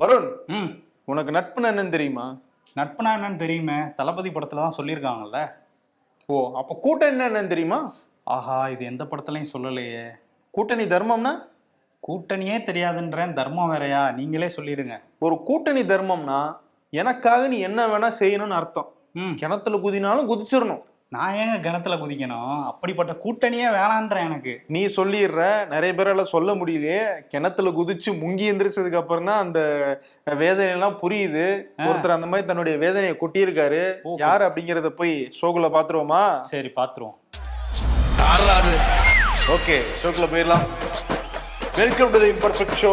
வருண் உனக்கு நட்புன்னு என்னன்னு தெரியுமா? நட்புனா என்னன்னு தெரியுமே. தளபதி படத்துல தான் சொல்லியிருக்காங்கல்ல. ஓ அப்ப கூட்டணி என்னன்னு தெரியுமா? ஆஹா இது எந்த படத்துலையும் சொல்லலையே. கூட்டணி தர்மம்னா? கூட்டணியே தெரியாதுன்றேன். தர்மம் வேறயா? நீங்களே சொல்லிடுங்க. ஒரு கூட்டணி தர்மம்னா எனக்காக நீ என்ன வேணா செய்யணும்னு அர்த்தம். ம். கிணத்துல குதினாலும் குதிச்சிடணும். நான் ஏங்க கிணத்துல குதிக்கணும்? அப்படிப்பட்ட கூட்டணியே வேணான்றேன் எனக்கு. நீ சொல்லிடுற நிறைய பேரால சொல்ல முடியலையே. கிணத்துல குதிச்சு முங்கி எந்திரிச்சதுக்கு அப்புறம் தான் அந்த வேதனை எல்லாம் புரியுது ஒருத்தர் அந்த மாதிரி தன்னுடைய வேதனையை கொட்டியிருக்காரு. யார் அப்படிங்கறத போய் ஷோக்குள்ள பாத்துருவோமா? சரி பாத்துருவோம். ஓகே ஷோக்குள்ள போயிடலாம். Welcome to the imperfect show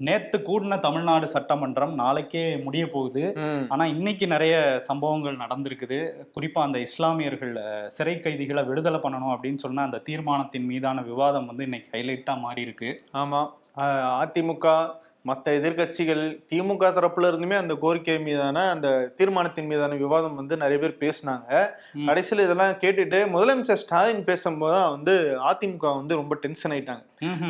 நேத்து கூடின தமிழ்நாடு சட்டமன்றம் நாளைக்கே முடிய போகுது. ஆனா இன்னைக்கு நிறைய சம்பவங்கள் நடந்திருக்குது. குறிப்பா அந்த இஸ்லாமியர்கள் சிறை கைதிகளை விடுதலை பண்ணணும் அப்படின்னு சொன்ன அந்த தீர்மானத்தின் மீதான விவாதம் வந்து இன்னைக்கு ஹைலைட்டா மாறி இருக்கு ஆமா. அதிமுக மற்ற எதிர்க்கட்சிகள் திமுக தரப்புல இருந்துமே அந்த கோரிக்கை மீதான அந்த தீர்மானத்தின் மீதான விவாதம் வந்து நிறைய பேர் பேசினாங்க. கடைசியில் இதெல்லாம் கேட்டுட்டு முதலமைச்சர் ஸ்டாலின் பேசும்போது வந்து அதிமுக வந்து ரொம்ப டென்ஷன் ஆயிட்டாங்க.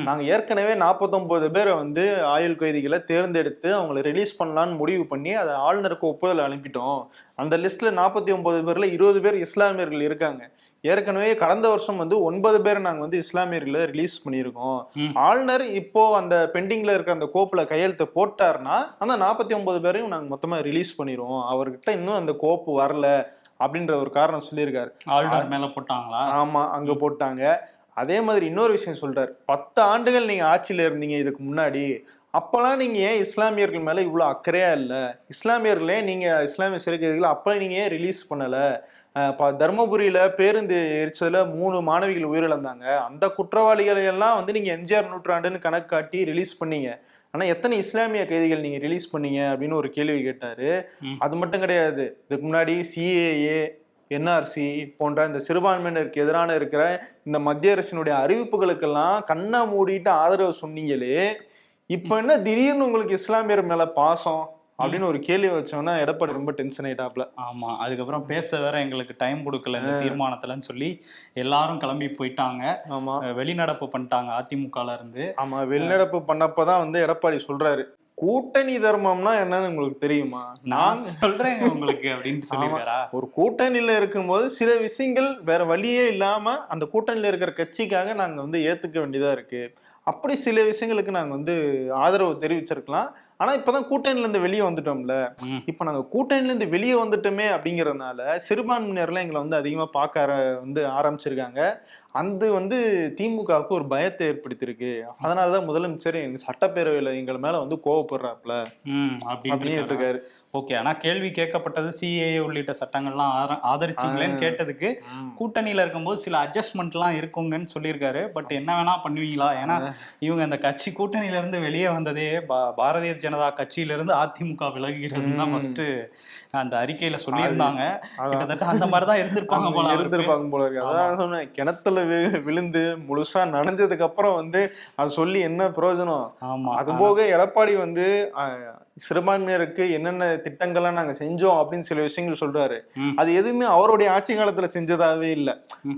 நாங்க ஏற்கனவே நாற்பத்தொன்பது பேரை வந்து ஆயுள் கைதிகளை தேர்ந்தெடுத்து அவங்கள ரிலீஸ் பண்ணலான்னு முடிவு பண்ணி அதை ஆளுநருக்கு ஒப்புதல் அனுப்பிட்டோம் அந்த லிஸ்ட்ல நாற்பத்தி ஒன்பது பேர்ல இருபது பேர் இஸ்லாமியர்கள் இருக்காங்க ஏற்கனவே கடந்த வருஷம் வந்து ஒன்பது பேர் நாங்க வந்து இஸ்லாமியர்களை ரிலீஸ் பண்ணியிருக்கோம். ஆளுநர் இப்போ அந்த பெண்டிங்ல இருக்க அந்த கோப்புல கையெழுத்து போட்டாருன்னா அந்த நாற்பத்தி ஒன்பது பேரையும் நாங்க மொத்தமா ரிலீஸ் பண்ணிடுவோம் அவர்கிட்ட இன்னும் அந்த கோப்பு வரல அப்படின்ற ஒரு காரணம் சொல்லியிருக்காரு. ஆளுநர் மேல போட்டாங்களா? ஆமா அங்க போட்டாங்க. அதே மாதிரி இன்னொரு விஷயம் சொல்றாரு. பத்து ஆண்டுகள் நீங்க ஆட்சியில இருந்தீங்க இதுக்கு முன்னாடி அப்பெல்லாம் நீங்க ஏன் இஸ்லாமியர்கள் மேல இவ்வளவு அக்கறையா இல்ல? இஸ்லாமியர்களே நீங்க இஸ்லாமிய சிறை கைதிகளை அப்ப நீங்க ஏன் ரிலீஸ் பண்ணல? தர்மபுரியில பேருந்து எரிச்சதுல மூணு மாணவிகள் உயிரிழந்தாங்க. அந்த குற்றவாளிகளை எல்லாம் வந்து நீங்க எம்ஜிஆர் நூற்றாண்டுன்னு கணக்கு காட்டி ரிலீஸ் பண்ணீங்க. ஆனா எத்தனை இஸ்லாமிய கைதிகள் நீங்க ரிலீஸ் பண்ணீங்க அப்படின்னு ஒரு கேள்வி கேட்டாரு. அது மட்டும் கிடையாது. இதுக்கு முன்னாடி சிஏஏ என்ஆர்சி போன்ற இந்த சிறுபான்மையினருக்கு எதிரான இருக்கிற இந்த மத்திய அரசினுடைய அறிவிப்புகளுக்கெல்லாம் கண்ணை மூடிட்டு ஆதரவு சொன்னீங்களே. இப்ப என்ன திடீர்னு உங்களுக்கு இஸ்லாமியர் மேல பாசம்? அப்படின்னு ஒரு கேள்வி வச்சோம்னா எடப்பாடி ரொம்ப டென்ஷன் ஆயிட்டாப்ல. ஆமா அதுக்கப்புறம் பேச வேற எங்களுக்கு டைம் கொடுக்கல இந்த தீர்மானத்துலன்னு சொல்லி எல்லாரும் கிளம்பி போயிட்டாங்க. ஆமா. வெளிநடப்பு பண்ணிட்டாங்க அதிமுகல இருந்து. ஆமா வெளிநடப்பு பண்ணப்பதான் வந்து எடப்பாடி சொல்றாரு. கூட்டணி தர்மம்னா என்னன்னு உங்களுக்கு தெரியுமா? நான் சொல்றேங்க உங்களுக்கு அப்படின்னு சொல்லிருக்காரா ஒரு கூட்டணியில இருக்கும்போது சில விஷயங்கள் வேற வழியே இல்லாம அந்த கூட்டணியில இருக்கிற கட்சிக்காக நாங்க வந்து ஏத்துக்க வேண்டியதா இருக்கு. அப்படி சில விஷயங்களுக்கு நாங்க வந்து ஆதரவு தெரிவிச்சிருக்கலாம். ஆனா இப்பதான் கூட்டணியில இருந்து வெளியே வந்துட்டோம்ல. இப்ப நாங்க கூட்டணியில இருந்து வெளியே வந்துட்டோமே அப்படிங்கறதுனால சிறுபான்மையினர்லாம் எங்களை வந்து அதிகமா பார்க்க ஆர- வந்து ஆரம்பிச்சிருக்காங்க. அந்த வந்து திமுகவுக்கு ஒரு பயத்தை ஏற்படுத்தியிருக்கு. அதனாலதான் முதலமைச்சர் எங்க சட்டப்பேரவையில எங்கள் மேல வந்து கோவப்படுறாப்ல அப்படின்னு இருக்காரு. ஓகே ஆனா கேள்வி கேட்கப்பட்டது சிஏஏ உள்ளிட்ட சட்டங்கள்லாம் ஆதர- ஆதரிச்சீங்களேன்னு. கேட்டதுக்கு கூட்டணியில இருக்கும்போது சில அட்ஜஸ்ட்மெண்ட்லாம் இருக்குங்கன்னு சொல்லியிருக்காரு. பட் என்ன வேணா பண்ணுவீங்களா? ஏன்னா இவங்க அந்த கட்சி கூட்டணியில இருந்து வெளியே வந்ததே பாரதிய ஜனதா கட்சியில இருந்து அதிமுக விலகிறது தான். ஃபர்ஸ்ட் அந்த அறிக்கையில சொல்லியிருந்தாங்க. கிட்டத்தட்ட அந்த மாதிரி தான் இருந்திருப்பாங்க போல இருந்திருப்பாங்க போல இருக்கு. அதான் சொன்னேன் கிணத்துல விழுந்து முழுசா நனைஞ்சதுக்கு அப்புறம் வந்து அது சொல்லி என்ன பிரயோஜனம்? ஆமா. அது போக எடப்பாடி வந்து சிறுபான்மையருக்கு என்னென்ன திட்டங்கள்லாம் நாங்க செஞ்சோம் அப்படின்னு சில விஷயங்கள் சொல்றாரு. அது எதுவுமே அவருடைய ஆட்சி காலத்துல செஞ்சதாவே இல்ல.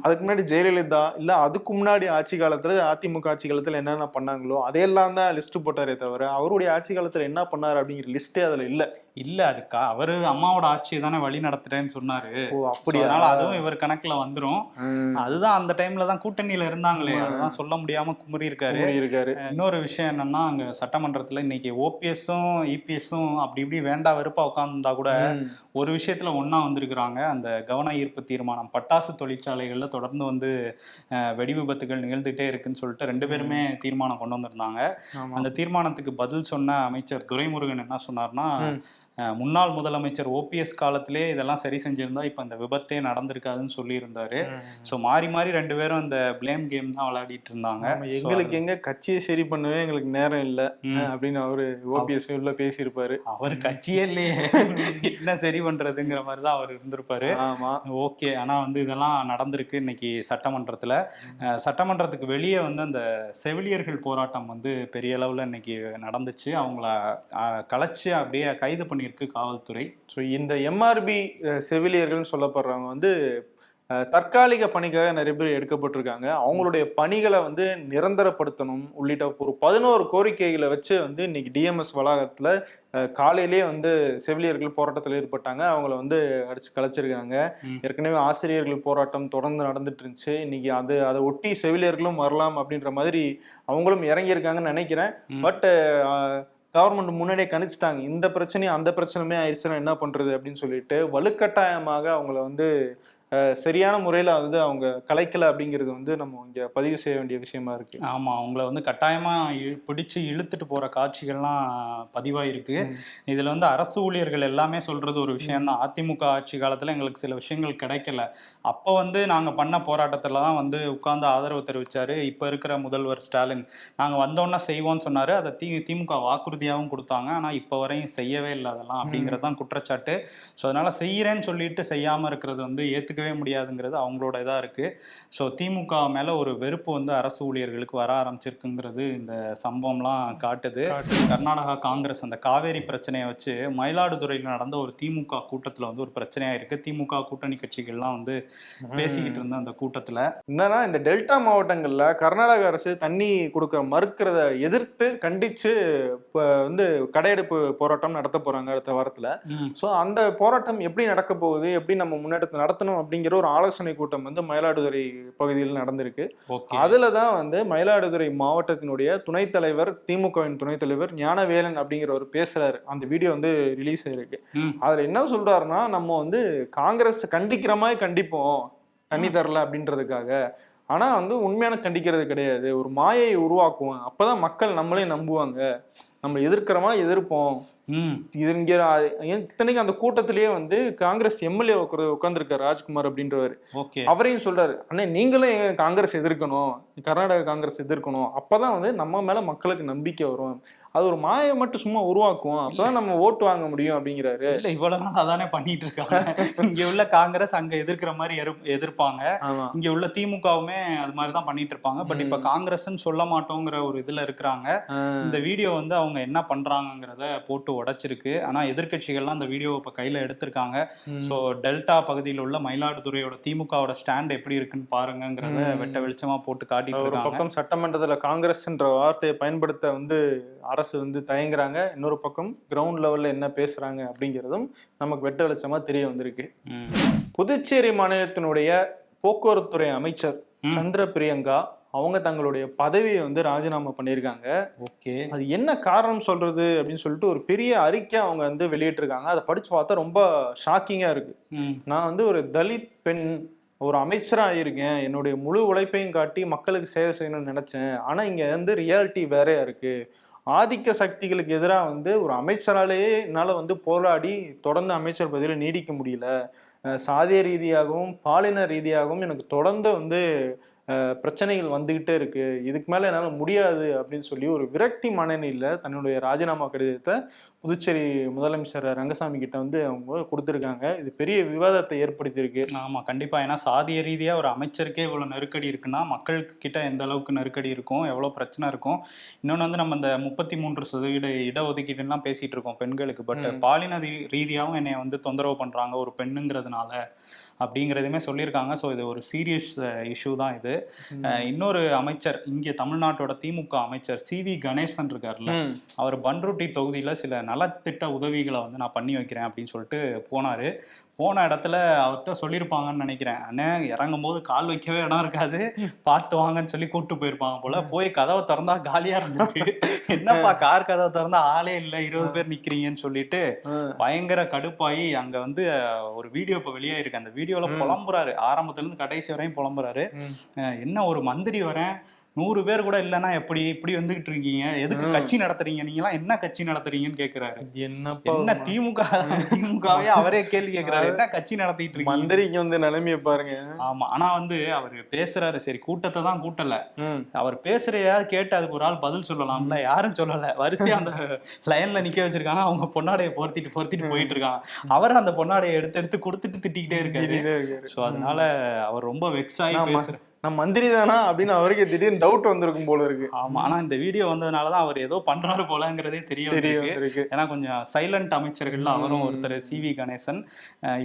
அதுக்கு முன்னாடி ஜெயலலிதா இல்ல அதுக்கு முன்னாடி ஆட்சி காலத்துல அதிமுக ஆட்சி காலத்துல என்னென்ன பண்ணாங்களோ அதையெல்லாம் தான் லிஸ்ட் போட்டாரே தவிர அவருடைய ஆட்சி காலத்துல என்ன பண்ணாரு அப்படிங்கிற லிஸ்டே அதுல இல்ல இல்ல அதுக்கா அவரு அம்மாவோட ஆட்சியை தானே வழி நடத்துறேன்னு சொன்னாரு. அப்படியா? அதனால அதுவும் இவர் கணக்குல வந்துரும். அதுதான் அந்த டைம்ல தான் கூட்டணியில இருந்தாங்களே. அதுதான் சொல்ல முடியாம குமரி இருக்காரு இன்னொரு விஷயம் என்னன்னா அங்க சட்டமன்றத்துல இன்னைக்கு ஓபிஎஸும் இபிஎஸும் அப்படி இப்படி வேண்டா வெறுப்பா உட்கார்ந்தா கூட. ஒரு விஷயத்துல ஒண்ணா வந்திருக்கிறாங்க. அந்த கவன ஈர்ப்பு தீர்மானம். பட்டாசு தொழிற்சாலைகள்ல தொடர்ந்து வந்து அஹ், வெடி விபத்துகள் நிகழ்ந்துட்டே இருக்குன்னு சொல்லிட்டு ரெண்டு பேருமே தீர்மானம் கொண்டு வந்திருந்தாங்க. அந்த தீர்மானத்துக்கு பதில் சொன்ன அமைச்சர் துரைமுருகன் என்ன சொன்னார்னா முன்னாள் முதலமைச்சர் ஓபிஎஸ் காலத்திலே இதெல்லாம் சரி செஞ்சிருந்தா இப்ப இந்த விபத்தே நடந்திருக்காதுன்னு சொல்லியிருந்தாரு. ஸோ மாறி மாறி ரெண்டு பேரும் அந்த ப்ளேம் கேம் தான் விளையாடிட்டு இருந்தாங்க எங்களுக்கு எங்க கட்சியை சரி பண்ணவே எங்களுக்கு நேரம் இல்ல. அப்படின்னு அவரு ஓபிஎஸ் உள்ள பேசியிருப்பாரு. அவர் கட்சியே இல்லையே. என்ன சரி பண்றதுங்கிற மாதிரி தான் அவர் இருந்திருப்பாரு. ஆமா. ஓகே ஆனா வந்து இதெல்லாம் நடந்திருக்கு இன்னைக்கு சட்டமன்றத்துல. சட்டமன்றத்துக்கு வெளியே வந்து அந்த செவிலியர்கள் போராட்டம் வந்து பெரிய அளவுல இன்னைக்கு நடந்துச்சு. அவங்கள கலைச்சு அப்படியே கைது பண்ணியிருக்கு காவல்துறை. ஸோ இந்த எம்ஆர்பி செவிலியர்கள்னு சொல்லப்படுறவங்க வந்து தற்காலிக பணிக்காக நிறைய பேர் எடுக்கப்பட்டிருக்காங்க. அவங்களுடைய பணிகளை வந்து நிரந்தரப்படுத்தணும். உள்ளிட்ட ஒரு பதினோரு கோரிக்கைகளை வச்சு வந்து இன்னைக்கு டிஎம்எஸ் வளாகத்துல அஹ், காலையிலேயே வந்து செவிலியர்கள் போராட்டத்தில் ஈடுபட்டாங்க. அவங்கள வந்து அடிச்சு கலைச்சிருக்காங்க. ஏற்கனவே ஆசிரியர்கள் போராட்டம் தொடர்ந்து நடந்துட்டு இருந்துச்சு இன்னைக்கு அது அதை ஒட்டி செவிலியர்களும் வரலாம் அப்படின்ற மாதிரி அவங்களும் இறங்கியிருக்காங்கன்னு நினைக்கிறேன். பட் கவர்மெண்ட் முன்னாடியே கணிச்சிட்டாங்க. இந்த பிரச்சனையும் அந்த பிரச்சனையுமே ஆயிடுச்சுன்னா என்ன பண்றது அப்படின்னு சொல்லிட்டு வலுக்கட்டாயமாக அவங்கள வந்து சரியான முறையில வந்து அவங்க கலைக்கல அப்படிங்கிறது வந்து நம்ம இங்க பதிவு செய்ய வேண்டிய விஷயமா இருக்கு. ஆமா அவங்கள வந்து கட்டாயமா இழு- பிடிச்சு இழுத்துட்டு போற காட்சிகள்லாம் பதிவாயிருக்கு. இதுல வந்து அரசு ஊழியர்கள் எல்லாமே சொல்றது ஒரு விஷயம் தான். அதிமுக ஆட்சி காலத்துல எங்களுக்கு சில விஷயங்கள் கிடைக்கல. அப்ப வந்து நாங்க பண்ண போராட்டத்துல தான் வந்து உட்கார்ந்து ஆதரவு தெரிவிச்சாரு. இப்ப இருக்கிற முதல்வர் ஸ்டாலின். நாங்க வந்தோன்னே செய்வோம்னு சொன்னாரு. அதை தி திமுக வாக்குறுதியாகவும் கொடுத்தாங்க. ஆனா இப்ப வரையும் செய்யவே இல்லை அதெல்லாம் அப்படிங்கிறது தான் குற்றச்சாட்டு. ஸோ அதனால செய்யறேன்னு சொல்லிட்டு செய்யாம இருக்கிறது வந்து ஏத்துக்கவே முடியாதுங்கிறது அவங்களோட இதா இருக்கு. ஸோ திமுக மேல ஒரு வெறுப்பு வந்து அரசு ஊழியர்களுக்கு வர ஆரம்பிச்சிருக்குங்கிறது இந்த சம்பவம்லாம் காட்டுது. கர்நாடகா காங்கிரஸ் அந்த காவேரி பிரச்சனையை வச்சு மயிலாடுதுறையில் நடந்த ஒரு திமுக கூட்டத்துல வந்து ஒரு பிரச்சனையா இருக்கு. திமுக கூட்டணி கட்சிகள்லாம் வந்து பேசிக்கிட்டு இருந்த அந்த கூட்டத்துல. என்னன்னா இந்த டெல்டா மாவட்டங்கள்ல கர்நாடக அரசு தண்ணி கொடுக்க மறுக்கிறத எதிர்த்து கண்டிச்சு இப்ப வந்து கடையெடுப்பு போராட்டம் நடத்த போறாங்க அடுத்த வாரத்துல. ஸோ அந்த போராட்டம் எப்படி நடக்க போகுது? எப்படி நம்ம முன்னெடுத்து நடத்தணும்? அப்படிங்கிற ஒரு ஆலோசனை கூட்டம் வந்து மயிலாடுதுறை பகுதியில் நடந்திருக்கு. அதுல தான் வந்து மயிலாடுதுறை மாவட்டத்தினுடைய துணைத் தலைவர் திமுகவின் துணைத் தலைவர் ஞானவேலன் அப்படிங்கிறவர் பேசுறாரு. அந்த வீடியோ வந்து ரிலீஸ் ஆயிருக்கு. அதுல என்ன சொல்றாருன்னா நம்ம வந்து காங்கிரஸ் கண்டிக்கிற மாதிரி கண்டிப்போம் தண்ணி தரல அப்படின்றதுக்காக. ஆனா வந்து உண்மையான கண்டிக்கிறது கிடையாது. ஒரு மாயை உருவாக்குவோம். அப்பதான் மக்கள் நம்மளே நம்புவாங்க. நம்ம எதிர்க்கிறோமா? எதிர்ப்போம். ம், இது இங்க இத்தனைக்கும் அந்த கூட்டத்திலேயே வந்து காங்கிரஸ் எம்எல்ஏ உட்காந்துருக்காரு ராஜ்குமார் அப்படின்றவர். அவரையும் சொல்றாரு அண்ணே நீங்களும் காங்கிரஸ் எதிர்க்கணும். கர்நாடக காங்கிரஸ் எதிர்க்கணும். அப்பதான் வந்து நம்ம மேல மக்களுக்கு நம்பிக்கை வரும். அது ஒரு மாயை மட்டும் சும்மா உருவாக்குவோம் அப்பதான் நம்ம ஓட்டு வாங்க முடியும் அப்படிங்கிறாரு. இல்ல இவ்வளவு நாள் அதானே பண்ணிட்டு இருக்காங்க. இங்க உள்ள காங்கிரஸ் அங்க எதிர்க்கிற மாதிரி எதிர்- எதிர்ப்பாங்க. இங்க உள்ள திமுகவுமே அது மாதிரி தான் பண்ணிட்டு இருப்பாங்க. பட் இப்ப ம். காங்கிரஸ்ன்னு சொல்ல மாட்டோங்கிற ஒரு இதுல இருக்கிறாங்க. இந்த வீடியோ வந்து அவங்க என்ன பண்றாங்கங்கிறத போட்டு உடைச்சிருக்கு. ஆனா எதிர்க்கட்சிகள்லாம் அந்த வீடியோவை இப்ப கையில எடுத்திருக்காங்க. சோ டெல்டா பகுதியில் உள்ள மயிலாடுதுறையோட திமுகவோட ஸ்டாண்ட் எப்படி இருக்குன்னு பாருங்கங்கிறத ம். வெட்ட வெளிச்சமா போட்டு காட்டிட்டு இருக்காங்க. பக்கம் சட்டமன்றத்துல காங்கிரஸ்ன்ற வார்த்தையை பயன்படுத்த வந்து அரசு வந்து தயங்குறாங்க. இன்னொரு பக்கம் கிரவுண்ட் லெவல்ல என்ன பேசுறாங்க அப்படிங்கிறதும் நமக்கு வெட்ட வெளிச்சமா தெரிய வந்திருக்கு. புதுச்சேரி மாநிலத்தினுடைய போக்குவரத்துறை அமைச்சர். சந்திர பிரியங்கா அவங்க தங்களுடைய பதவியை வந்து ராஜினாமா பண்ணியிருக்காங்க. ஓகே. அது என்ன காரணம் சொல்றது அப்படின்னு சொல்லிட்டு ஒரு பெரிய அறிக்கை அவங்க வந்து வெளியிட்டிருக்காங்க. அதை படிச்சு பார்த்தா ரொம்ப ஷாக்கிங்கா இருக்கு. நான் வந்து ஒரு தலித் பெண் ஒரு அமைச்சரா இருக்கேன் என்னுடைய முழு உழைப்பையும் காட்டி மக்களுக்கு சேவை செய்யணும்னு நினைச்சேன். ஆனா இங்க வந்து ரியாலிட்டி வேறையா இருக்கு. ஆதிக்க சக்திகளுக்கு எதிராக வந்து ஒரு அமைச்சராலேயே என்னால் வந்து போராடி தொடர்ந்து அமைச்சர் பதவியில் நீடிக்க முடியல. சாதிய ரீதியாகவும் பாலின ரீதியாகவும் எனக்கு தொடர்ந்து வந்து பிரச்சனைகள் வந்துகிட்டே இருக்கு. இதுக்கு மேல என்னால முடியாது அப்படின்னு சொல்லி ஒரு விரக்தி மனநிலையில தன்னுடைய ராஜினாமா கடிதத்தை புதுச்சேரி முதலமைச்சர் ரங்கசாமி கிட்ட வந்து அவங்க கொடுத்துருக்காங்க. இது பெரிய விவாதத்தை ஏற்படுத்தியிருக்கு. ஆமா கண்டிப்பா. ஏன்னா சாதிய ரீதியா ஒரு அமைச்சருக்கே இவ்வளவு நெருக்கடி இருக்குன்னா மக்களுக்கு கிட்ட எந்த அளவுக்கு நெருக்கடி இருக்கும் எவ்வளவு பிரச்சனை இருக்கும்? இன்னொன்னு வந்து நம்ம இந்த முப்பத்தி மூன்று சதவீத இடஒதுக்கீடுலாம் பேசிட்டு இருக்கோம் பெண்களுக்கு. பட். பாலின ரீ- ரீதியாவும் என்னைய வந்து தொந்தரவு பண்றாங்க ஒரு பெண்ணுங்கிறதுனால. அப்படிங்கிறதுமே சொல்லியிருக்காங்க. ஸோ இது ஒரு சீரியஸ் இஷ்யூ தான் இது. அஹ் இன்னொரு அமைச்சர் இங்கே தமிழ்நாட்டோட திமுக அமைச்சர் சி வி கணேசன் இருக்கார்ல. அவர் பன்ருட்டி தொகுதியில சில நலத்திட்ட உதவிகளை வந்து நான் பண்ணி வைக்கிறேன் அப்படின்னு சொல்லிட்டு போனாரு. போன இடத்துல அவர்கிட்ட சொல்லியிருப்பாங்கன்னு நினைக்கிறேன். அண்ணே இறங்கும் போது கால் வைக்கவே இடம் இருக்காது. பார்த்து வாங்கன்னு சொல்லி கூப்பிட்டு போயிருப்பாங்க போல. போய் கதவை திறந்தா காலியா இருந்திருக்கு. என்னப்பா கார் கதவை திறந்தா ஆளே இல்லை. இருபது பேர் நிக்கிறீங்கன்னு சொல்லிட்டு பயங்கர கடுப்பாயி அங்க வந்து ஒரு வீடியோ இப்ப வெளியாயிருக்கு. அந்த வீடியோல. புலம்புறாரு. ஆரம்பத்துல இருந்து கடைசி வரையும் புலம்புறாரு. என்ன ஒரு மந்திரி வரேன்? நூறு பேர் கூட இல்லைன்னா எப்படி இப்படி வந்துகிட்டு இருக்கீங்க? எதுக்கு. கட்சி நடத்துறீங்க? நீங்களாம் என்ன கட்சி நடத்துறீங்கன்னு கேக்குறாரு. என்னப்பா என்ன திமுக திமுகவே அவரே கேள்வி கேக்குறாரு. என்ன கட்சி நடத்திட்டு இருக்கீங்க? மந்திரிக்கு வந்து நிலைமையை பாருங்க. ஆமா ஆனா வந்து அவர் பேசுறாரு. சரி கூட்டத்தை தான் கூட்டல. அவர் பேசுறையாவது கேட்டு அதுக்கு ஒரு ஆள் பதில் சொல்லலாம்ல. யாரும் சொல்லல. வரிசையா அந்த லைன்ல நிக்க வச்சிருக்காங்க. அவங்க பொன்னாடையை பொருத்திட்டு பொருத்திட்டு போயிட்டு இருக்காங்க. அவர் அந்த பொன்னாடையை எடுத்து எடுத்து கொடுத்துட்டு திட்டிக்கிட்டே இருக்காரு. சோ அதனால அவர் ரொம்ப வெக்ஸ் ஆகி ஆமா. நான் மந்திரி தானா அப்படின்னு அவருக்கே திடீர்னு டவுட் வந்திருக்கும் போல இருக்கு. ஆமா ஆனா இந்த வீடியோ வந்ததுனாலதான் அவர் ஏதோ பண்றாரு போலங்கிறதே தெரிய வந்திருக்கு. ஏன்னா கொஞ்சம் சைலண்ட் அமைச்சர்கள்ல அவரும். ஒருத்தர் சி வி கணேசன்.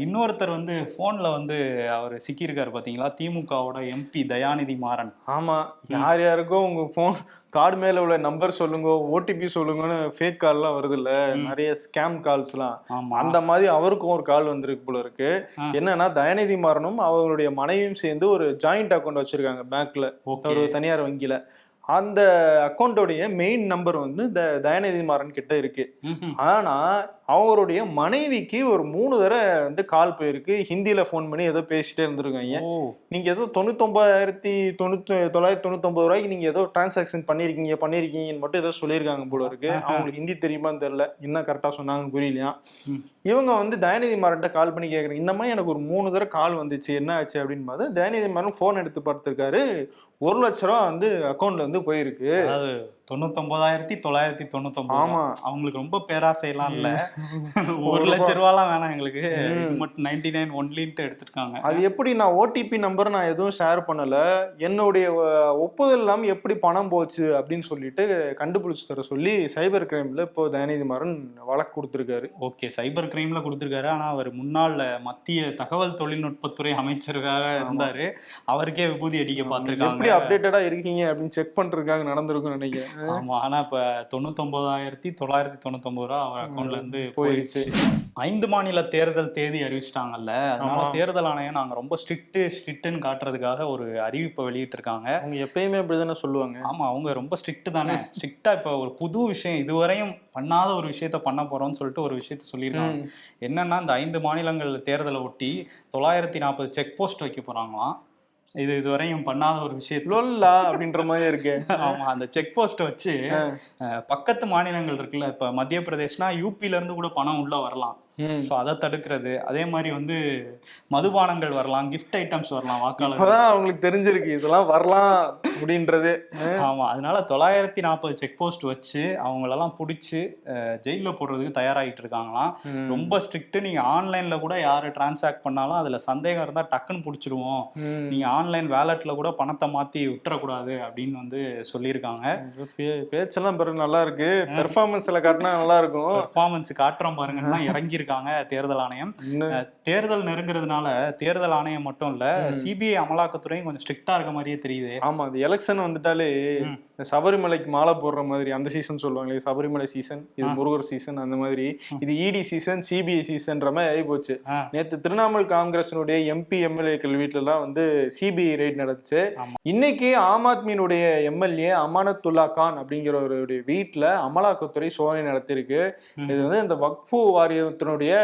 இன்னொருத்தர் வந்து போன்ல வந்து அவர் சிக்கியிருக்காரு பாத்தீங்களா? திமுகவோட எம்பி தயாநிதி மாறன். ஆமா யார் யாருக்கோ உங்க போன் கார்டு மேல உள்ள நம்பர் சொல்லுங்க ஓடிபி சொல்லுங்கன்னு ஃபேக் கால்லாம் வருது இல்ல. நிறைய ஸ்கேம் கால்ஸ்லாம் அந்த மாதிரி அவருக்கும் ஒரு கால் வந்திருக்கு போல இருக்கு. என்னன்னா தயாநிதி மாறனும் அவங்களுடைய மனைவியும் சேர்ந்து ஒரு ஜாயிண்ட் அக்கௌண்ட் வச்சிருக்காங்க பேங்க்ல ஒரு தனியார் வங்கியில. அந்த அக்கௌண்ட்டோடைய மெயின் நம்பர் வந்து த தயாநிதி மாறன் கிட்ட இருக்கு. ஆனா அவருடைய மனைவிக்கு ஒரு மூணு தடவை வந்து கால் போயிருக்கு. ஹிந்தியில ஃபோன் பண்ணி ஏதோ பேசிட்டே இருந்திருக்காங்க. நீங்க ஏதோ தொண்ணூத்தொன்பதாயிரத்தி தொண்ணூத்தி தொள்ளாயிரத்தி தொண்ணூத்தொன்பது ரூபாய்க்கு நீங்க ஏதோ டிரான்சாக்ஷன் பண்ணிருக்கீங்க பண்ணிருக்கீங்கன்னு மட்டும் ஏதோ சொல்லியிருக்காங்க போல இருக்கு. அவங்களுக்கு ஹிந்தி தெரியுமான்னு தெரியல. என்ன கரெக்டா சொன்னாங்கன்னு புரியலையா. இவங்க வந்து தயாநிதி மாறன்ட்ட கால் பண்ணி கேக்குறாங்க. இந்த மாதிரி எனக்கு ஒரு மூணு தடவை கால் வந்துச்சு. என்ன ஆச்சு அப்படின்னு பார்த்தா தயாநிதி மாறன் போன் எடுத்து பார்த்திருக்காரு. ஒரு லட்ச ரூபா வந்து அக்கௌண்ட்ல வந்து போயிருக்கு. தொண்ணூத்தொன்பதாயிரத்தி தொள்ளாயிரத்தி தொண்ணூத்தொன்பது ஆமா. அவங்களுக்கு ரொம்ப பேராசையெல்லாம் இல்ல. ஒரு லட்ச ரூபாலாம் வேணாம் எங்களுக்கு. மட்டும் நைன்டி நைன் ஒன்லின்ட்டு எடுத்திருக்காங்க. அது எப்படி நான் ஓடிபி நம்பர் நான் எதுவும் ஷேர் பண்ணல. என்னுடைய ஒப்புதல் இல்லாம எப்படி பணம் போச்சு அப்படின்னு சொல்லிட்டு கண்டுபிடிச்சு தர சொல்லி சைபர் கிரைம்ல இப்போ தயாநிதி மாறன் வழக்கு கொடுத்திருக்காரு. ஓகே சைபர் கிரைம்ல கொடுத்திருக்காரு. ஆனா அவர் முன்னாள் மத்திய தகவல் தொழில்நுட்பத்துறை அமைச்சராக இருந்தாரு. அவருக்கே விபூதி அடிக்க எப்படி பார்த்திருக்காங்க. அப்டேட்டடா இருக்கீங்க அப்படின்னு செக் பண்றதுக்காக நடந்திருக்கும் நினைக்கிறேன். ஆமா ஆனா இப்ப தொண்ணூத்தொன்பதாயிரத்தி தொள்ளாயிரத்தி தொண்ணூத்தொன்பது ரூபா அவர் அக்கௌண்ட்ல இருந்து போயிடுச்சு. ஐந்து மாநில தேர்தல் தேதி அறிவிச்சிட்டாங்கல்ல அதனால. தேர்தல் ஆணையம் நாங்க ரொம்ப ஸ்ட்ரிக்ட் ஸ்ட்ரிக்ட்னு காட்டுறதுக்காக ஒரு அறிவிப்பை வெளியிட்டு இருக்காங்க அவங்க எப்பயுமே அப்படிதானே சொல்லுவாங்க. ஆமா அவங்க ரொம்ப ஸ்ட்ரிக்ட் தானே. ஸ்ட்ரிக்டா இப்ப ஒரு புது விஷயம் இதுவரையும் பண்ணாத ஒரு விஷயத்த பண்ண போறோம்னு சொல்லிட்டு ஒரு விஷயத்த சொல்லியிருக்காங்க. என்னன்னா இந்த ஐந்து மாநிலங்கள் தேர்தலை ஒட்டி தொள்ளாயிரத்தி நாற்பது செக் போஸ்ட் வைக்க போறாங்களாம். இது இதுவரையும் பண்ணாத ஒரு விஷயத்த. லொல்லா அப்படின்ற மாதிரி இருக்கு. ஆமா அந்த செக் போஸ்ட்டை வச்சு பக்கத்து மாநிலங்கள் இருக்குல்ல இப்ப மத்திய பிரதேஷ்னா யூபில இருந்து கூட பணம் உள்ள வரலாம். ஸோ அதை தடுக்கிறது. அதே மாதிரி வந்து மதுபானங்கள் வரலாம் கிஃப்ட் ஐட்டம்ஸ் வரலாம் வாக்காளர் இப்பதான் அவங்களுக்கு தெரிஞ்சிருக்கு இதெல்லாம் வரலாம் அப்படின்றது. ஆமா அதனால தொள்ளாயிரத்தி நாற்பது செக் போஸ்ட் வச்சு அவங்களெல்லாம் பிடிச்சி ஜெயிலில் போடுறதுக்கு தயாராகிட்டு இருக்காங்களாம். ரொம்ப ஸ்ட்ரிக்ட் நீங்க ஆன்லைன்ல கூட யாரு டிரான்சாக்ட் பண்ணாலும் அதுல சந்தேகம் இருந்தா டக்குன்னு பிடிச்சிருவோம். ம். நீங்க ஆன்லைன் வேலட்ல கூட பணத்தை மாத்தி விட்டுறக்கூடாது அப்படின்னு வந்து சொல்லியிருக்காங்க. பே- பேச்செல்லாம் பிறகு நல்லா இருக்கு. பெர்ஃபார்மன்ஸ்ல காட்டினா நல்லா இருக்கும். பெர்ஃபார்மன்ஸ் காட்டுறோம் பாருங்கன்னா இறங்கியிருக்காங்க தேர்தல் ஆணையம். தேர்தல் நெருங்குறதுனால தேர்தல் ஆணையம் மட்டும் இல்ல சிபிஐ அமலாக்கத்துறையும் கொஞ்சம் ஸ்ட்ரிக்டா இருக்க மாதிரியே தெரியுது. ஆமா அது எலெக்ஷன் வந்துட்டாலே சபரிமலைக்கு மாலை போடுற மாதிரி அந்த சீசன் சொல்லுவாங்களே சபரிமலை சீசன் இது. முருகர் சீசன் அந்த மாதிரி இது இடி சீசன் சிபிஐ சீசன்ற மாதிரி ஆகி போச்சு. நேத்து திரிணாமுல் காங்கிரசினுடைய எம்பி எம்எல்ஏக்கள் வீட்டுல எல்லாம் வந்து சிபிஐ ரெய்ட் நடந்துச்சு. இன்னைக்கு ஆம் ஆத்மியினுடைய எம்எல்ஏ அமானத்துல்லா கான் அப்படிங்கிறவருடைய வீட்டுல அமலாக்கத்துறை சோதனை நடத்தியிருக்கு. ம். இது வந்து இந்த வக்ஃபு வாரியத்தினுடைய தன்னுடைய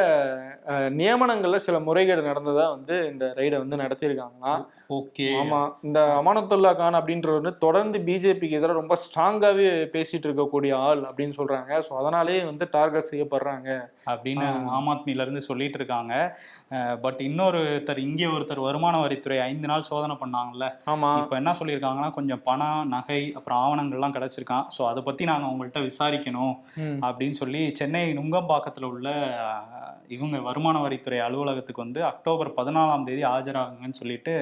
நியமனங்களில் சில முறைகேடு நடந்ததாக வந்து இந்த ரைடை வந்து நடத்தியிருக்காங்களாம். ஓகே. ஆமா இந்த அமானத்துல்லா கான் அப்படின்றவர் வந்து தொடர்ந்து பிஜேபிக்கு எதிராக ரொம்ப ஸ்ட்ராங்காவே பேசிட்டு இருக்கக்கூடிய ஆள் அப்படின்னு சொல்றாங்க. ஸோ அதனாலேயே வந்து டார்கெட் செய்யப்படுறாங்க. அப்படின்னு. ஆம் ஆத்மில இருந்து சொல்லிட்டு இருக்காங்க. பட் இன்னொருத்தர் இங்கே ஒருத்தர் வருமான வரித்துறை ஐந்து நாள் சோதனை பண்ணாங்கல்ல. ஆமா. இப்போ என்ன சொல்லியிருக்காங்கன்னா கொஞ்சம் பணம் நகை அப்புறம் ஆவணங்கள்லாம் கிடைச்சிருக்கான். ஸோ அதை பத்தி நாங்க உங்கள்கிட்ட விசாரிக்கணும். அப்படின்னு சொல்லி சென்னை நுங்கம்பாக்கத்துல உள்ள இவங்க வருமான வரித்துறை அலுவலகத்துக்கு வந்து அக்டோபர் பதினாலாம் தேதி ஆஜராகுங்கன்னு சொல்லிட்டு.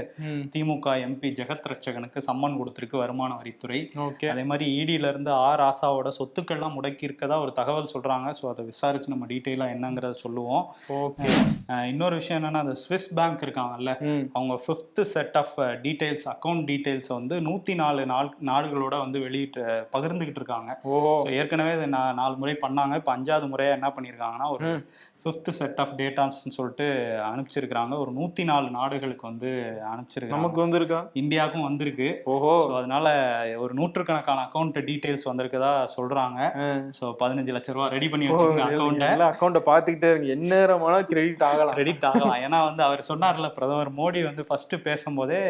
திமுக எம்பி ஜெகத் ரட்சகனுக்கு சம்மன் கொடுத்திருக்கு வருமான வரித்துறை. ஓகே. அதே மாதிரி இடியில இருந்து ஆர் ராசாவோட சொத்துக்கள்லாம் முடக்கி இருக்கதா ஒரு தகவல் சொல்றாங்க. ஸோ அதை விசாரிச்சு நம்ம டீட்டெயிலாக என்னங்கிறத சொல்லுவோம். ஓகே. இன்னொரு விஷயம் என்னன்னா அந்த ஸ்விஸ் பேங்க் இருக்காங்கல்ல. அவங்க fifth set of details account details வந்து நூத்தி நாலு நாள் நாடுகளோட வந்து வெளியிட்டு பகிர்ந்துகிட்டு இருக்காங்க. ஏற்கனவே இது நாலு முறை பண்ணாங்க. இப்போ அஞ்சாவது முறையா என்ன பண்ணியிருக்காங்கன்னா ஒரு. ஃபிஃப்த் செட் ஆஃப் டேட்டாஸ்ன்னு சொல்லிட்டு அனுப்பிச்சிருக்கிறாங்க. ஒரு நூத்தி நாலு நாடுகளுக்கு வந்து அனுப்பிச்சிருக்காங்க. நமக்கு வந்திருக்கா? இந்தியாவுக்கும் வந்திருக்கு. ஓஹோ. அதனால ஒரு நூற்றுக்கணக்கான அக்கௌண்ட் டீடைல்ஸ் வந்திருக்கதா சொல்றாங்க. ஸோ பதினஞ்சு லட்ச ரூபா ரெடி பண்ணி வச்சிருக்க அக்கௌண்ட்டை அக்கௌண்ட்டை பார்த்துக்கிட்டே இருங்க. எந்நேரமானா கிரெடிட் ஆகலாம். கிரெடிட் ஆகலாம். ஏன்னா வந்து அவர் சொன்னார்ல பிரதமர் மோடி வந்து ஃபர்ஸ்ட் பேசும்போதே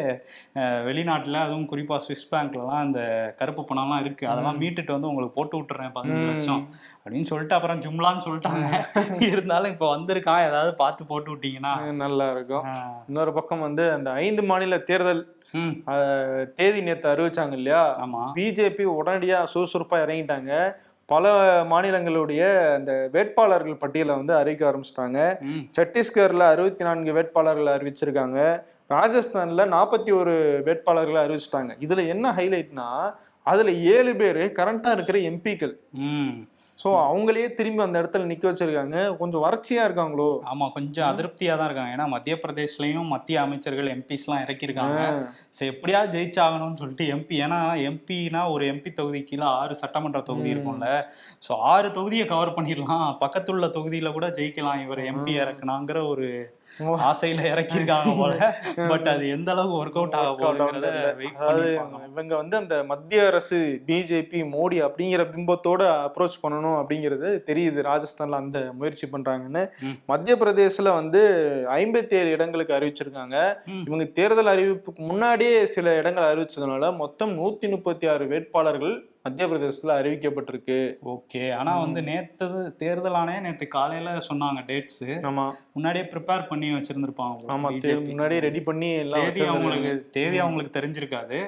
வெளிநாட்டுல அதுவும் குறிப்பா சுவிஸ் பேங்க்லலாம் இந்த கருப்பு பணம்லாம் இருக்கு. அதெல்லாம் மீட்டுட்டு வந்து உங்களுக்கு போட்டு விட்டுறேன் பதினஞ்சு லட்சம் அப்படின்னு சொல்லிட்டு அப்புறம் ஜும்லான்னு சொல்லிட்டாங்க. இருந்தாலும் இப்போ வந்திருக்கான் ஏதாவது பார்த்து போட்டு விட்டீங்கன்னா. நல்லா இருக்கும். இன்னொரு பக்கம் வந்து அந்த ஐந்து மாநில தேர்தல் ம். அஹ், தேதி நேத்து அறிவிச்சாங்க இல்லையா? ஆமா. பிஜேபி உடனடியா சுறுசுறுப்பா இறங்கிட்டாங்க. பல மாநிலங்களுடைய அந்த வேட்பாளர்கள் பட்டியலை வந்து அறிவிக்க ஆரம்பிச்சிட்டாங்க. சத்தீஸ்கர்ல அறுபத்தி நான்கு வேட்பாளர்கள் அறிவிச்சிருக்காங்க. ராஜஸ்தான்ல நாற்பத்தி ஒரு வேட்பாளர்களை அறிவிச்சிட்டாங்க. இதுல என்ன ஹைலைட்னா அதுல ஏழு பேர் கரண்டா இருக்கிற எம்பிக்கள் ஸோ அவங்களையே திரும்பி அந்த இடத்துல நிக்க வச்சிருக்காங்க. கொஞ்சம் வறட்சியா இருக்காங்களோ? ஆமா கொஞ்சம் அதிருப்தியா தான் இருக்காங்க. ஏன்னா மத்திய பிரதேஷ்லயும் மத்திய அமைச்சர்கள் எம்பிஸ் எல்லாம் இறக்கியிருக்காங்க சரி எப்படியாவது ஜெயிச்சாகணும்னு சொல்லிட்டு எம்பி ஏன்னா எம்பினா ஒரு எம்பி தொகுதி கீழே ஆறு சட்டமன்ற தொகுதி. இருக்கும்ல. ஸோ ஆறு தொகுதியை கவர் பண்ணிடலாம். பக்கத்துள்ள தொகுதியில கூட ஜெயிக்கலாம். இவர் எம்பி ம். இறக்குனாங்கிற ஒரு. ஆசையில இறக்கியிருக்காங்க போல பட் அது எந்த அளவுக்கு ஒர்க் அவுட் ஆக அதாவது பார்க்கணும். இவங்க வந்து அந்த மத்திய அரசு பிஜேபி மோடி அப்படிங்கிற பிம்பத்தோட அப்ரோச் பண்ணணும் அப்படிங்கிறது தெரியுது ராஜஸ்தான்ல அந்த முயற்சி பண்றாங்கன்னு. மத்திய பிரதேசல வந்து ஐம்பத்தி ஏழு இடங்களுக்கு அறிவிச்சிருக்காங்க. இவங்க தேர்தல் அறிவிப்புக்கு முன்னாடியே சில இடங்கள் அறிவிச்சதுனால மொத்தம் நூத்தி முப்பத்தி ஆறு வேட்பாளர்கள் மத்திய பிரதேசத்துல அறிவிக்கப்பட்டிருக்கு. ஓகே. ஆனா வந்து நேத்து தேர்தல் ஆணையம் நேத்து காலையில சொன்னாங்க டேட்ஸ். ஆமா. முன்னாடியே ப்ரிப்பேர் பண்ணி வச்சிருந்திருப்பாங்க. முன்னாடியே ரெடி பண்ணி எல்லாம் தேதி. அவங்களுக்கு தேதி அவங்களுக்கு தெரிஞ்சிருக்காது.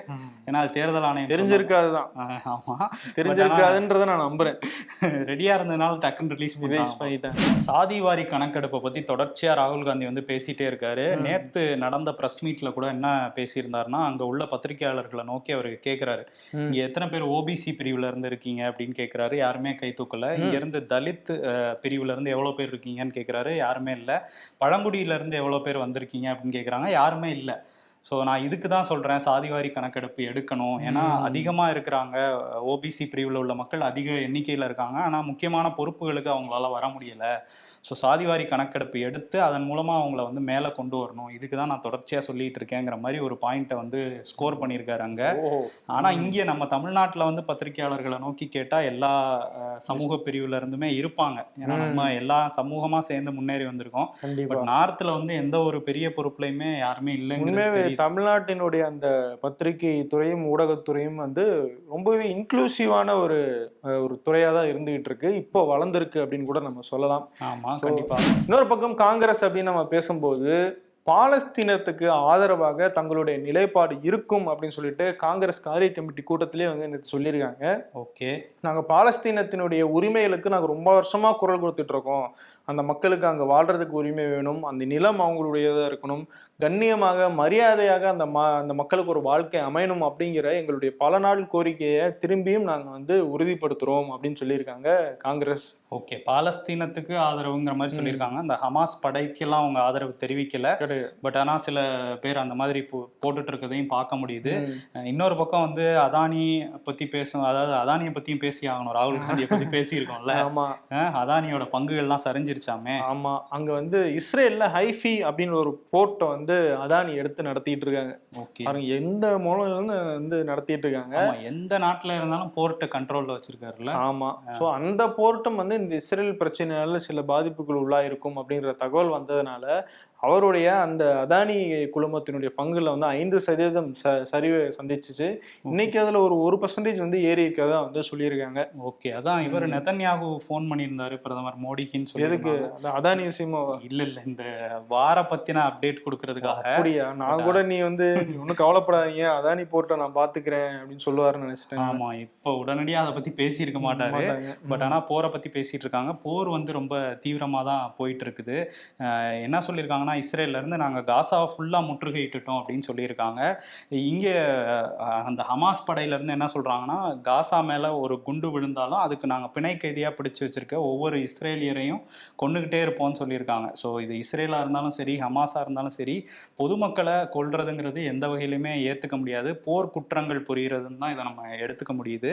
ஏன்னா அது தேர்தல் ஆணையம் தெரிஞ்சிருக்காதுதான் சொன்னாங்க. ஆ, ஆமா. தெரிஞ்சிருக்காதுன்றத நான் நம்புறேன். ரெடியா இருந்ததுனால டக்குன்னு ரிலீஸ் ரிலீஸ் பண்ணிட்டேன் சாதிவாரி கணக்கெடுப்பை பத்தி தொடர்ச்சியா ராகுல் காந்தி வந்து பேசிட்டே இருக்காரு. நேத்து நடந்த பிரஸ் மீட்ல கூட என்ன பேசியிருந்தாருன்னா அங்க உள்ள பத்திரிகையாளர்களை நோக்கி அவர் கேக்குறாரு. ம். இங்க எத்தனை பேர் ஓபிசி பிரிவுல இருந்து இருக்கீங்க அப்படின்னு கேக்குறாரு. யாருமே கை தூக்கல. இங்க இருந்து தலித் பிரிவுல இருந்து எவ்வளவு பேர் இருக்கீங்கன்னு கேக்குறாரு. யாருமே இல்ல. பழங்குடியில இருந்து எவ்வளவு பேர் வந்திருக்கீங்க அப்படின்னு கேக்குறாங்க. யாருமே இல்ல. ஸோ நான் இதுக்கு தான் சொல்றேன். சாதிவாரி கணக்கெடுப்பு எடுக்கணும். ஏன்னா ம். அதிகமா இருக்கிறாங்க ஓபிசி பிரிவுல உள்ள மக்கள் அதிக எண்ணிக்கையில இருக்காங்க. ஆனா முக்கியமான பொறுப்புகளுக்கு அவங்களால வர முடியல. ஸோ சாதிவாரி கணக்கெடுப்பு எடுத்து அதன் மூலமா அவங்கள வந்து மேலே கொண்டு வரணும். இதுக்கு தான் நான் தொடர்ச்சியா சொல்லிட்டு இருக்கேங்கிற மாதிரி ஒரு பாயிண்ட்டை வந்து ஸ்கோர் பண்ணியிருக்காரு அங்க. ஓஹோ. ஆனா இங்கே நம்ம தமிழ்நாட்டுல வந்து பத்திரிகையாளர்களை நோக்கி கேட்டா எல்லா சமூக பிரிவுல இருந்துமே இருப்பாங்க. ஏன்னா. நம்ம எல்லா சமூகமா சேர்ந்து முன்னேறி வந்திருக்கோம். பட் நார்த்ல வந்து எந்த ஒரு பெரிய பொறுப்புலையுமே யாருமே இல்லைங்கிறது தமிழ்நாட்டினுடைய அந்த பத்திரிகை துறையும் ஊடகத்துறையும் வந்து ரொம்பவே இன்க்ளூசிவான ஒரு ஒரு துறையா தான் இருந்துகிட்டு இருக்கு. இப்போ வளர்ந்துருக்கு அப்படின்னு கூட நம்ம சொல்லலாம். ஆமா கண்டிப்பா. இன்னொரு பக்கம் காங்கிரஸ் அப்படின்னு நம்ம பேசும்போது பாலஸ்தீனத்துக்கு ஆதரவாக தங்களுடைய நிலைப்பாடு இருக்கும் அப்படின்னு சொல்லிட்டு காங்கிரஸ் காரிய கமிட்டி கூட்டத்திலே வந்து நேத்து சொல்லியிருக்காங்க. ஓகே. நாங்க பாலஸ்தீனத்தினுடைய உரிமைகளுக்கு நாங்க ரொம்ப வருஷமா குரல் கொடுத்துட்டு இருக்கோம். அந்த மக்களுக்கு அங்க வாழ்றதுக்கு உரிமை வேணும். அந்த நிலம் அவங்களுடையதா இருக்கணும். கண்ணியமாக மரியாதையாக அந்த ம அந்த மக்களுக்கு ஒரு வாழ்க்கை அமையணும் அப்படிங்கிற எங்களுடைய பல நாள் கோரிக்கையை திரும்பியும் நாங்க வந்து உறுதிப்படுத்துறோம் அப்படின்னு சொல்லியிருக்காங்க காங்கிரஸ். ஓகே. பாலஸ்தீனத்துக்கு ஆதரவுங்கிற மாதிரி சொல்லியிருக்காங்க. அந்த ஹமாஸ் படைக்கெல்லாம் அவங்க ஆதரவு தெரிவிக்கல. பட் ஆனா சில பேர் அந்த மாதிரி போ- போட்டுட்டு இருக்கதையும் பார்க்க முடியுது. இன்னொரு பக்கம் வந்து அதானி பத்தி பேசும் அதாவது அதானியை பத்தியும் பேசி ஆகணும். ராகுல் காந்தியை பத்தி பேசியிருக்கோம்ல. அதானியோட பங்குகள்லாம் சரிஞ்சிருச்சாமே ஆமா. அங்க வந்து இஸ்ரேல்ல ஹைஃபி அப்படின்னு ஒரு போர்ட்டை வந்து அதானி எடுத்து நடத்திட்டு இருக்காங்க. ஓகே. பாருங்க எந்த மூலம் இருந்து வந்து நடத்திட்டு இருக்காங்க? எந்த நாட்டுல இருந்தாலும் போர்ட்டை கண்ட்ரோல்ல வச்சிருக்காருல்ல? ஆமா. சோ அந்த போர்ட்டும் வந்து இந்த இஸ்ரேல் பிரச்சனையால சில பாதிப்புகள் உள்ளாயிருக்கும் அப்படின்ற தகவல் வந்ததுனால அவருடைய அந்த அதானி குழுமத்தினுடைய பங்குல வந்து ஐந்து சதவீதம் ச- சரிவை சந்திச்சுச்சு. இன்னைக்கு அதுல ஒரு ஒரு பர்சன்டேஜ் வந்து ஏறி இருக்கிறதா வந்து சொல்லியிருக்காங்க. ஓகே. அதான் இவர். நெதன்யாகு ஃபோன் பண்ணியிருந்தாரு பிரதமர் மோடிக்குன்னு எதுக்கு? சொல்லி அந்த அதானி விஷயமா இல்ல இல்ல. இந்த வார பத்தின அப்டேட் கொடுக்கறதுக்காக. அப்படியா? நான் கூட நீ வந்து நீ ஒன்றும் கவலைப்படாதீங்க. அதானி போர்ட்டை நான் பாத்துக்கிறேன் அப்படின்னு சொல்லுவாருன்னு நினைச்சிட்டேன். ஆமா. இப்போ உடனடியா அதை பத்தி பேசியிருக்க மாட்டாரு. பட் ஆனா போரை பத்தி பேசிட்டு இருக்காங்க. போர் வந்து ரொம்ப தீவிரமா தான் போயிட்டு இருக்குது. என்ன சொல்லியிருக்காங்கன்னா ஆனால் இருந்து நாங்கள் காசாவை ஃபுல்லாக முற்றுகையிட்டுட்டோம் அப்படின்னு சொல்லியிருக்காங்க. இங்கே அந்த ஹமாஸ் படையிலேருந்து என்ன சொல்கிறாங்கன்னா காசா மேலே ஒரு குண்டு விழுந்தாலும் அதுக்கு நாங்கள் பிணை கைதியாக பிடிச்சி வச்சிருக்க ஒவ்வொரு இஸ்ரேலியரையும் கொண்டுகிட்டே இருப்போம்னு சொல்லியிருக்காங்க. ஸோ இது இஸ்ரேலாக இருந்தாலும் சரி ஹமாஸாக இருந்தாலும் சரி பொதுமக்களை கொள்றதுங்கிறது எந்த வகையிலுமே ஏற்றுக்க முடியாது. போர் குற்றங்கள் புரிகிறதுன்னு தான் இதை நம்ம எடுத்துக்க முடியுது.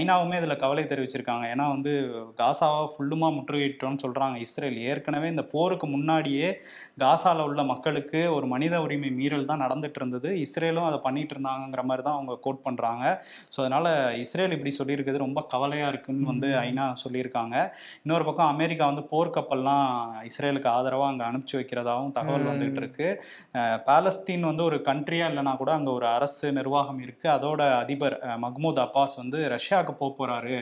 ஐநாவுமே இதில் கவலை தெரிவிச்சிருக்காங்க. ஏன்னா வந்து காசாவை ஃபுல்லுமா முற்றுகையிட்டோம்னு சொல்கிறாங்க இஸ்ரேல். ஏற்கனவே இந்த போருக்கு முன்னாடியே காசால உள்ள மக்களுக்கு ஒரு மனித உரிமை மீறல் தான் நடந்துட்டு இருந்தது. இஸ்ரேலும் அதை பண்ணிட்டு இருந்தாங்கங்கிற மாதிரி தான் அவங்க கோட் பண்ணுறாங்க ஸோ அதனால இஸ்ரேல் இப்படி சொல்லியிருக்கிறது ரொம்ப கவலையாக இருக்குன்னு வந்து ஐநா சொல்லியிருக்காங்க. இன்னொரு பக்கம் அமெரிக்கா வந்து போர்க்கப்பல்லாம் இஸ்ரேலுக்கு ஆதரவாக அங்கே அனுப்பிச்சு வைக்கிறதாவும் தகவல். வந்துகிட்டு இருக்கு. பாலஸ்தீன் வந்து ஒரு கண்ட்ரியா இல்லைனா கூட அங்கே ஒரு அரசு நிர்வாகம் இருக்கு. அதோட அதிபர் மஹ்மூத் அப்பாஸ் வந்து ரஷ்யாவுக்கு போக போறாரு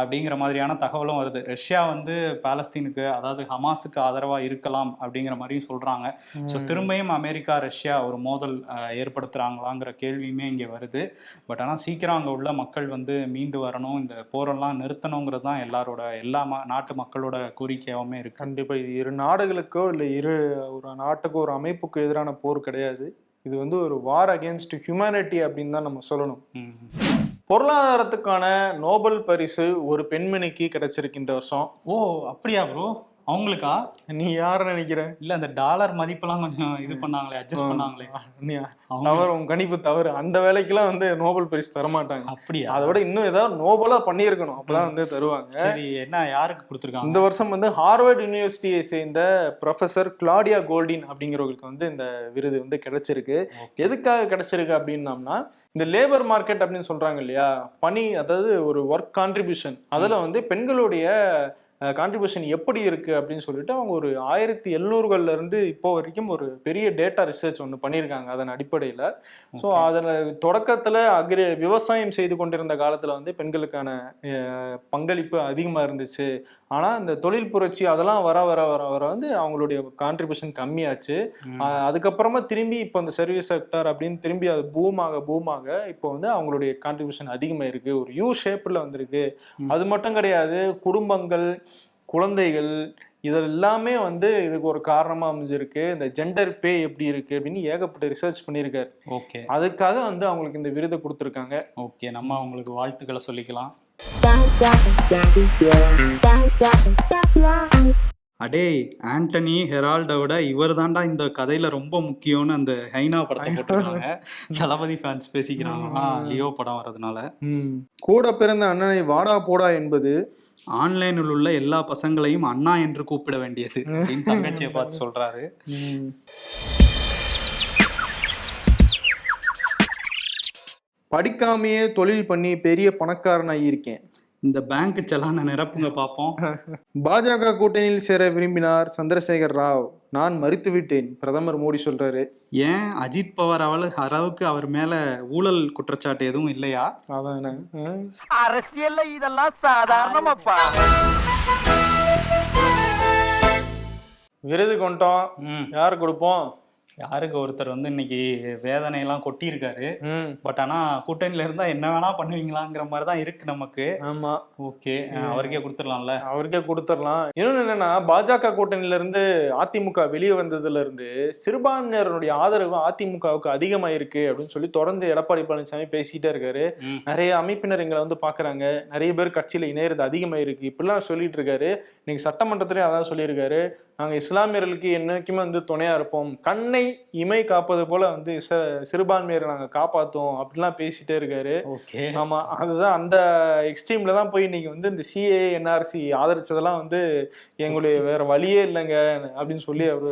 அப்படிங்கிற மாதிரியான தகவலும் வருது. ரஷ்யா வந்து பாலஸ்தீனுக்கு அதாவது ஹமாஸுக்கு ஆதரவா இருக்கலாம் அப்படிங்கிற மாதிரியும் சொல்றாங்க ஸோ. திரும்பியும் அமெரிக்கா ரஷ்யா ஒரு மோதல் ஏற்படுத்துறாங்களாங்கிற கேள்வியுமே இங்கே வருது. பட் ஆனால் சீக்கிரம் அங்கே உள்ள மக்கள் வந்து மீண்டு வரணும் இந்த போரெல்லாம் நிறுத்தணுங்கிறது தான் எல்லாரோட எல்லா நாட்டு மக்களோட கோரிக்கையாவுமே இருக்கு. கண்டிப்பா இது இரு நாடுகளுக்கோ இல்ல இரு ஒரு நாட்டுக்கோ ஒரு அமைப்புக்கு எதிரான போர் கிடையாது. இது வந்து ஒரு வார் அகேன்ஸ்ட் ஹியூமனிட்டி அப்படின்னு தான் நம்ம சொல்லணும். பொருளாதாரத்துக்கான நோபல் பரிசு ஒரு பெண்மணிக்கு கிடைச்சிருக்கு இந்த வருஷம். ஓ அப்படியா ப்ரோ அவங்களுக்கா? நீ யார நினைக்கிற? இல்ல அந்த டாலர் மதிப்பெல்லாம் கொஞ்சம் இது பண்ணாங்களே அட்ஜஸ்ட் பண்ணாங்களே. தவறு உன் கணிப்பு தவறு. அந்த வேலைக்கெல்லாம் வந்து நோபல் பரிசு தரமாட்டாங்க அப்படியா? அதை விட இன்னும் ஏதாவது நோபலா பண்ணியிருக்கணும். அப்பதான் வந்து தருவாங்க. சரி என்ன யாருக்கு கொடுத்துருக்காங்க? இந்த வருஷம் வந்து ஹார்வர்ட் யூனிவர்சிட்டியை சேர்ந்த ப்ரொஃபசர் கிளாடியா கோல்டின் அப்படிங்கிறவங்களுக்கு வந்து இந்த விருது வந்து கிடைச்சிருக்கு. எதுக்காக கிடைச்சிருக்கு அப்படின்னம்னா இந்த லேபர் மார்க்கெட் அப்படின்னு சொல்றாங்க இல்லையா? பணி அதாவது ஒரு ஒர்க் கான்ட்ரிபியூஷன் அதுல வந்து பெண்களுடைய கான்ட்ரிபியூஷன் எப்படி இருக்கு அப்படின்னு சொல்லிட்டு அவங்க ஒரு ஆயிரத்தி எழுநூறுகள்ல இருந்து இப்போ வரைக்கும் ஒரு பெரிய டேட்டா ரிசர்ச் ஒன்று பண்ணியிருக்காங்க அதன் அடிப்படையில். ஸோ. அதில் தொடக்கத்தில் அக்ரி விவசாயம் செய்து கொண்டிருந்த காலத்தில் வந்து பெண்களுக்கான பங்களிப்பு அதிகமாக இருந்துச்சு. ஆனால் இந்த தொழில் புரட்சி அதெல்லாம் வர வர வர வர வந்து அவங்களுடைய கான்ட்ரிபியூஷன் கம்மியாச்சு. அதுக்கப்புறமா திரும்பி இப்போ இந்த சர்வீஸ் செக்டர் அப்படின்னு திரும்பி அது பூமாக பூமாக இப்போ வந்து அவங்களுடைய கான்ட்ரிபியூஷன் அதிகமாக இருக்கு. ஒரு யூ ஷேப்பில் வந்திருக்கு. அது மட்டும் கிடையாது. குடும்பங்கள் குழந்தைகள் இது எல்லாமே வந்து இதுக்கு ஒரு காரணமா அமைஞ்சிருக்கு. இந்த ஜெண்டர் பே எப்படி இருக்கு அப்படின்னு ஏகப்பட்ட ரிசர்ச் பண்ணியிருக்காரு. ஓகே. அதுக்காக வந்து அவங்களுக்கு இந்த விருதை கொடுத்துருக்காங்க. ஓகே நம்ம அவங்களுக்கு வாழ்த்துக்களை சொல்லிக்கலாம். அடே ஆண்டனி ஹெரால்டை விட இவர் தாண்டா இந்த கதையில ரொம்ப முக்கியம்னு அந்த ஹைனா படத்தை போட்டிருக்காங்க. தளபதி ஃபேன்ஸ் பேசிக்கிறாங்களா லியோ படம் வர்றதுனால. கூட பிறந்த அண்ணனை வாடா போடா என்பது ஆன்லைனில் உள்ள எல்லா பசங்களையும் அண்ணா என்று கூப்பிட வேண்டியது அப்படின்னு தங்கச்சியை பார்த்து சொல்றாரு. படிக்காமையே தொழில் பண்ணி பெரிய பணக்காரன் ஆகியிருக்கேன் இந்த பேங்க் செலான நிரப்புங்க பார்ப்போம் பாஜக கூட்டணியில் சேர விரும்பினார் சந்திரசேகர் ராவ். நான் மறுத்து விட்டேன் பிரதமர் மோடி சொல்றாரு. ஏன்? அஜித் பவார் அவள அளவுக்கு அவர் மேல ஊழல் குற்றச்சாட்டு எதுவும் இல்லையா? அதானே? அரசியல்ல இதெல்லாம் சாதாரணமாப்பா. விருது கொண்டோம். யார் கொடுப்போம்? யாருக்கு ஒருத்தர் வந்து இன்னைக்கு வேதனையெல்லாம் கொட்டியிருக்காரு. பட் ஆனா கூட்டணியில இருந்தா என்ன வேணா பண்ணுவீங்களாங்கிற மாதிரி தான் இருக்கு நமக்கு. ஆமா. ஓகே. அவருக்கே கொடுத்துடலாம்ல. அவருக்கே கொடுத்துடலாம். இன்னொன்னு என்னன்னா பாஜக கூட்டணியில இருந்து அதிமுக வெளியே வந்ததுல இருந்து சிறுபான்மையினருடைய ஆதரவு அதிமுகவுக்கு அதிகமா இருக்கு அப்படின்னு சொல்லி தொடர்ந்து எடப்பாடி பழனிசாமி பேசிட்டே இருக்காரு. நிறைய அமைப்பினர் எங்களை வந்து பாக்குறாங்க. நிறைய பேர் கட்சியில இணையறது அதிகமா இருக்கு இப்படிலாம் சொல்லிட்டு இருக்காரு. இன்னைக்கு சட்டமன்றத்திலே அதான் சொல்லியிருக்காரு. நாங்க இஸ்லாமியர்களுக்கு என்னைக்குமே வந்து துணையா இருப்போம். கண்ணை இமை காப்பது போல வந்து ச- சிறுபான்மையரை நாங்க காப்பாத்துவோம் அப்படிலாம் பேசிட்டே இருக்காரு. ஓகே. ஆமா அதுதான் அந்த எக்ஸ்ட்ரீம்ல தான் போய் நீங்க வந்து இந்த சிஏ என்ஆர்சி ஆதரிச்சதெல்லாம் வந்து எங்களுடைய வேற வழியே இல்லைங்க அப்படின்னு சொல்லி அவரு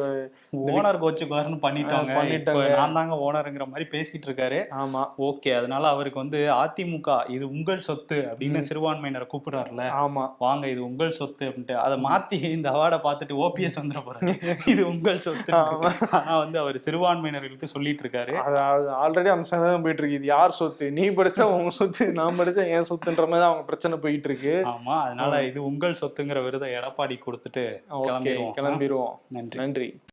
ஓனர் கோச்சுக்குவாருன்னு பண்ணிட்டாங்க. பண்ணிட்டாங்க. நான் தாங்க ஓனருங்கிற மாதிரி பேசிட்டு இருக்காரு. ஆமா. ஓகே அதனால அவருக்கு வந்து அதிமுக இது உங்கள் சொத்து அப்படின்னு சிறுபான்மையினரை கூப்பிடுறாருல ஆமா. வாங்க இது உங்கள் சொத்து அப்படின்ட்டு. அதை மாத்தி இந்த அவார்டை பார்த்துட்டு ஓபிஎஸ் வந்துட போறாரு இது உங்கள் சொத்து. ஆனா வந்து அவர் சிறுபான்மையினர்களுக்கு சொல்லிட்டு இருக்காரு ஆல்ரெடி அந்த சந்தேகம் போயிட்டு இருக்கு. இது யார் சொத்து? நீ படிச்சா உங்க சொத்து நான் படிச்சா என் சொத்துன்ற மாதிரி அவங்க பிரச்சனை போயிட்டு இருக்கு. ஆமா அதனால இது உங்கள் சொத்துங்கிற விருதை எடப்பாடி கொடுத்துட்டு கிளம்பிடுவோம் கிளம்பிடுவோம் நன்றி. நன்றி.